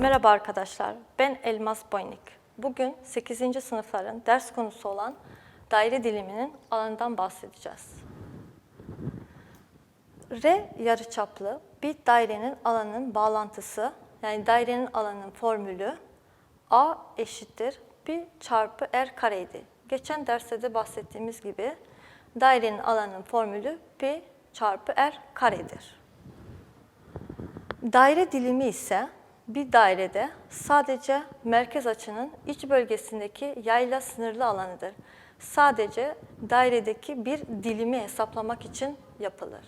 Merhaba arkadaşlar, ben Elmas Boynik. Bugün 8. sınıfların ders konusu olan daire diliminin alanından bahsedeceğiz. R yarıçaplı bir dairenin alanının bağlantısı, yani dairenin alanının formülü A eşittir 1 çarpı R kareydi. Geçen derste de bahsettiğimiz gibi dairenin alanının formülü pi çarpı R karedir. Daire dilimi ise bir dairede sadece merkez açının iç bölgesindeki yayla sınırlı alanıdır. Sadece dairedeki bir dilimi hesaplamak için yapılır.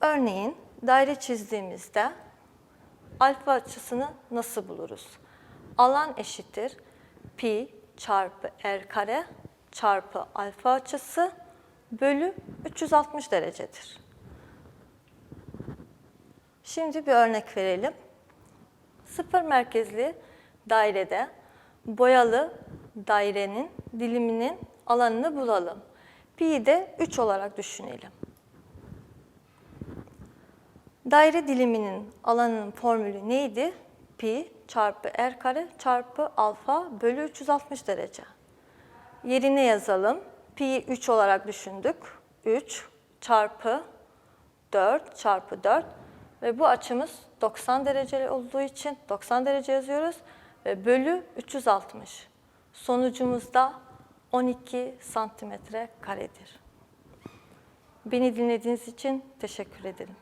Örneğin daire çizdiğimizde alfa açısını nasıl buluruz? Alan eşittir pi çarpı r kare çarpı alfa açısı bölü 360 derecedir. Şimdi bir örnek verelim. Sıfır merkezli dairede boyalı dairenin diliminin alanını bulalım. Pi'yi de 3 olarak düşünelim. Daire diliminin alanının formülü neydi? Pi çarpı r kare çarpı alfa bölü 360 derece. Yerine yazalım. Pi'yi 3 olarak düşündük. 3 çarpı 4 çarpı 4 ve bu açımız 90 derece olduğu için 90 derece yazıyoruz ve bölü 360. Sonucumuz da 12 santimetre karedir. Beni dinlediğiniz için teşekkür ederim.